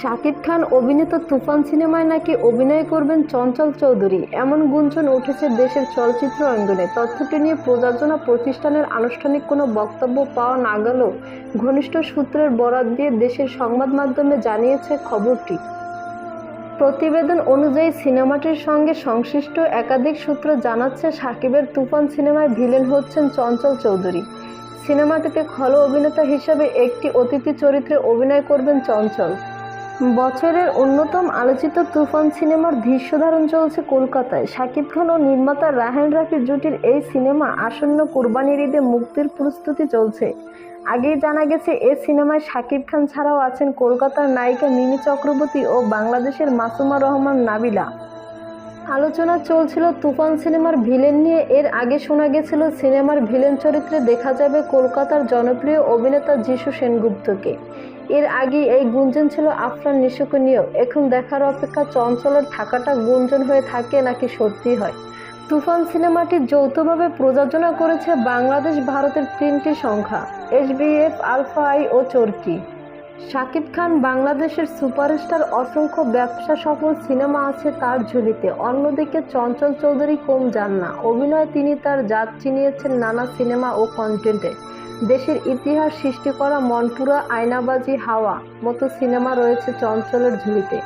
শাকিব খান অভিনীত তুফান সিনেমায় নাকি অভিনয় করবেন চঞ্চল চৌধুরী। এমন গুঞ্জন উঠেছে দেশের চলচ্চিত্র অঙ্গনে তথ্যটি নিয়ে প্রযোজনা প্রতিষ্ঠানের আনুষ্ঠানিক কোনো বক্তব্য পাওয়া না গেলেও ঘনিষ্ঠ সূত্রের বরাত দিয়ে দেশের সংবাদ মাধ্যমে জানিয়েছে খবরটি। প্রতিবেদন অনুযায়ী সিনেমাটির সঙ্গে সংশ্লিষ্ট একাধিক সূত্র জানাচ্ছে সাকিবের তুফান সিনেমায় ভিলেন হচ্ছেন চঞ্চল চৌধুরী। সিনেমাটিতে খল অভিনেতা হিসেবে একটি অতিথি চরিত্রে অভিনয় করবেন চঞ্চল। বছরের অন্যতম আলোচিত তুফান সিনেমার দৃশ্য ধারণ চলছে কলকাতায়। শাকিব খান ও নির্মাতা রাহেন রাফির জুটির এই সিনেমা আসন্ন কোরবানির ঈদে মুক্তির প্রস্তুতি চলছে। আগেই জানা গেছে, এ সিনেমায় শাকিব খান ছাড়াও আছেন কলকাতার নায়িকা মিমি চক্রবর্তী ও বাংলাদেশের মাসুমা রহমান নাবিলা। আলোচনা চলছিল তুফান সিনেমার ভিলেন নিয়ে। এর আগে শোনা গেছিল সিনেমার ভিলেন চরিত্রে দেখা যাবে কলকাতার জনপ্রিয় অভিনেতা যিশু সেনগুপ্তকে। এর আগে এই গুঞ্জন ছিল আফরান নিশোকে নিয়েও এখন দেখার অপেক্ষা চঞ্চলের থাকাটা গুঞ্জন হয়ে থাকে নাকি সত্যি হয়? তুফান সিনেমাটি যৌথভাবে প্রযোজনা করেছে বাংলাদেশ ভারতের তিনটি সংখ্যা, এসবিএফ, আলফা আই ও চরকি। শাকিব খান বাংলাদেশের সুপারস্টার, অসংখ্য ব্যবসা সফল সিনেমা আছে তার ঝুলিতে। অন্যদিকে চঞ্চল চৌধুরী কম যান না। অভিনয়ে তিনি তার জাত চিনিয়েছেন নানা সিনেমা ও কন্টেন্টে দেশের ইতিহাস সৃষ্টি করা মনপুরা আয়নাবাজি হাওয়া মতো সিনেমা রয়েছে চঞ্চলের ঝুলিতে।